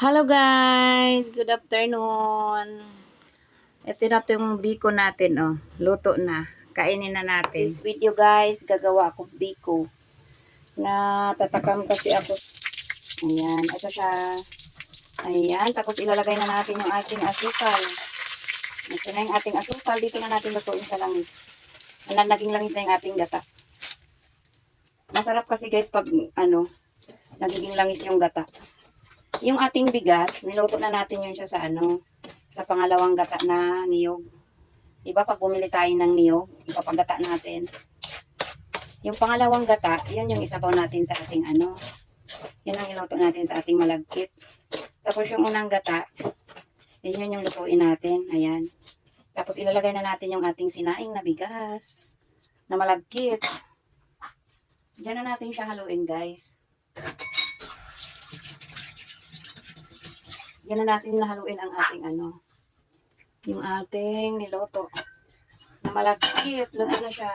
Hello guys! Good afternoon! Ito na yung biko natin, oh. Luto na. Kainin na natin. This video guys, gagawa ako biko. Na tatakam kasi ako. Ayan, ito siya. Ayan, tapos ilalagay na natin yung ating asukal. Ito na yung ating asukal. Dito na natin lutuin sa langis. Ayan, naging langis na yung ating gata. Masarap kasi guys pag, ano, nagiging langis yung gata. Yung ating bigas, niluto na natin yun siya sa ano, sa pangalawang gata na niyog. Diba pag bumili tayo ng niyog, ipapagata natin. Yung pangalawang gata, yun yung isabaw natin sa ating ano, yun ang niluto natin sa ating malagkit. Tapos yung unang gata, yun yun yung lutuin natin. Ayan. Tapos ilalagay na natin yung ating sinaing na bigas na malagkit. Diyan na natin siya haluin guys. Yan na natin nahaluin ang ating ano, yung ating niloto. Na malagkit, luto na siya.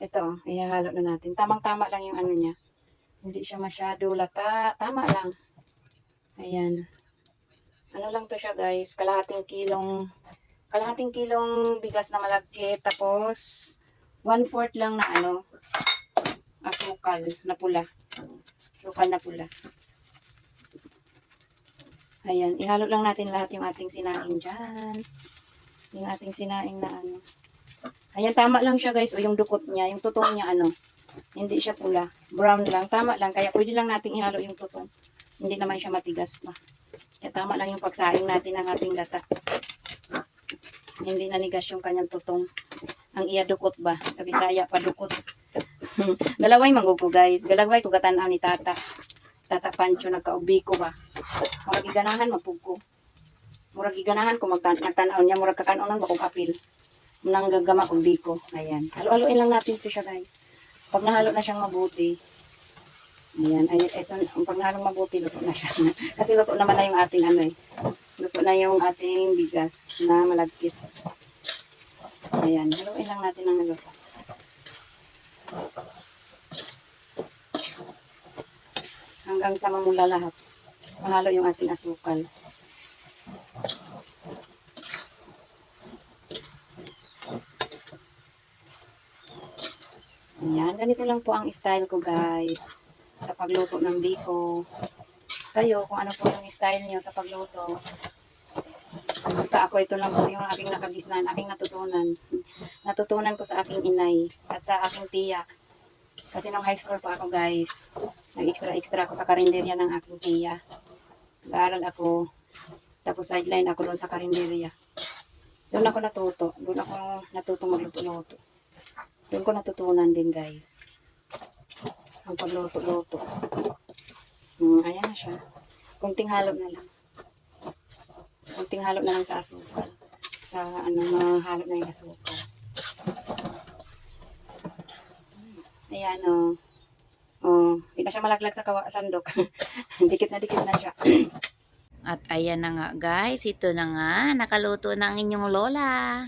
Ito, ihahalo na natin. Tamang-tama lang yung ano niya. Hindi siya masyado lata. Tama lang. Ayan. Ano lang to siya guys, kalahating kilong, kalahating kilong bigas na malagkit. Tapos, one-fourth lang na ano, asukal na pula. Asukal na pula. Ayan, ihalo lang natin lahat yung ating sinaing dyan. Yung ating sinaing na ano. Ayan, tama lang siya guys. O yung dukot niya, yung tutong niya ano. Hindi siya pula. Brown lang. Tama lang. Kaya pwede lang natin ihalo yung tutong. Hindi naman siya matigas na. Kaya tama lang yung pagsaing natin ng ating gata. Hindi nanigas yung kanyang tutong. Ang iya dukot ba? Sa Bisaya pa dukot. Galaway magugo guys. Galaway ko gatanaw ni tata. Tata Pancho nagkaubi ko ba? Murag iganahan mapugko. Murag iganahan ko magtan nagtanaw niya murag kakanonon ba kog apil. Nang gagama kog biko. Ayan. Halo-haloin lang natin 'to siya guys. Pag nahalo na siyang mabuti. Ayan, ayan, ito, pag nahalong mabuti, luto na siya. Kasi luto naman na yung ating ano eh. Luto na yung ating bigas na malagkit. Ayan, haluin lang natin ang luto. Hanggang sa mamula lahat. Mahalo yung ating asukal. Ayan, ganito lang po ang style ko guys. Sa pagluto ng biko. Kayo, kung ano po yung style nyo sa pagluto. Basta ako, ito lang po yung aking nakagisnan, aking natutunan. Natutunan ko sa aking inay at sa aking tiya. Kasi nung high school pa ako guys, nag-extra-extra ako sa karinderya ng aking tiya. Nag-aaral ako. Tapos sideline ako doon sa karinderya. Doon ako natuto. Doon ako natutong magluto-luto. Doon ko natutunan din guys. Ang pagluto-luto. Hmm, ayan na siya. Kunting halo na lang. Kunting halo na lang sa asukal. Sa ano, mahalo na yung asukal. Ayan o. Oh. Oh, hindi na siya malaglag sa kawa sandok. dikit na dikit na siya. At ayan na nga guys, ito na nga, nakaluto na ang inyong lola.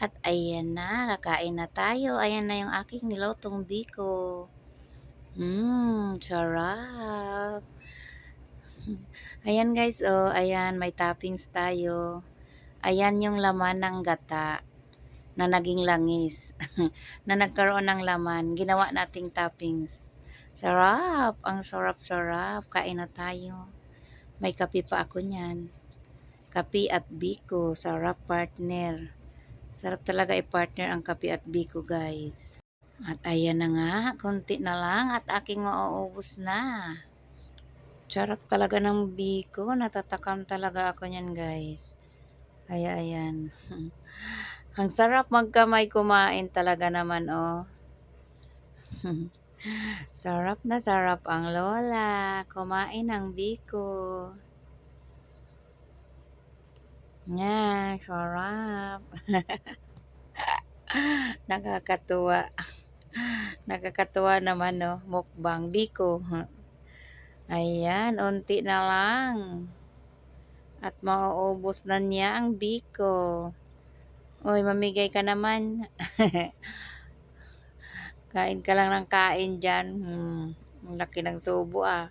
At ayan na, kakain na tayo. Ayan na yung aking nilutong biko. Mmm, sarap. Ayan guys, oh, ayan, may toppings tayo. Ayan yung laman ng gata na naging langis. na nagkaroon ng laman. Ginawa nating toppings. Sarap! Ang sarap-sarap. Kain na tayo. May kape pa ako niyan. Kape at biko. Sarap partner. Sarap talaga i-partner ang kape at biko guys. At ayan na nga. Kunti na lang at aking mauubos na. Sarap talaga ng biko. Natatakam talaga ako niyan guys. Kaya ayan. Ang sarap magkamay kumain talaga naman, oh. sarap na sarap ang lola. Kumain ng biko. Yan, sarap. Nakakatuwa. Nakakatuwa naman, no. Mukbang biko. Ayan, unti na lang. At mauubos na niya ang biko. Uy, mamigay ka naman. kain ka lang ng kain dyan. Hmm, ang laki ng subo ah.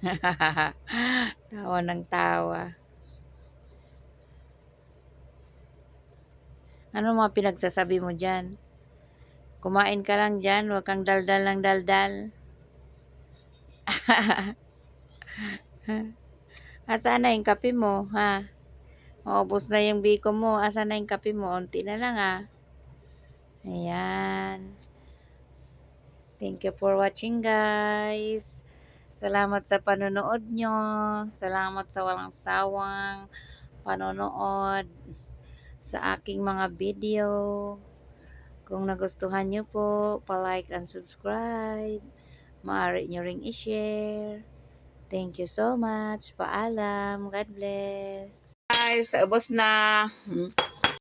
tawa ng tawa. Ano mga pinagsasabi mo dyan? Kumain ka lang dyan, huwag kang daldal ng daldal. Asa na yung kape mo, ha? Maubos na yung biko mo. Asa na yung kape mo? Unti na lang, ha? Ayan. Thank you for watching, guys. Salamat sa panonood nyo. Salamat sa walang sawang panonood sa aking mga video. Kung nagustuhan nyo po, pa-like and subscribe. Maaari nyo ring i-share. Thank you so much. Paalam. God bless. Guys, ubos na. Hmm.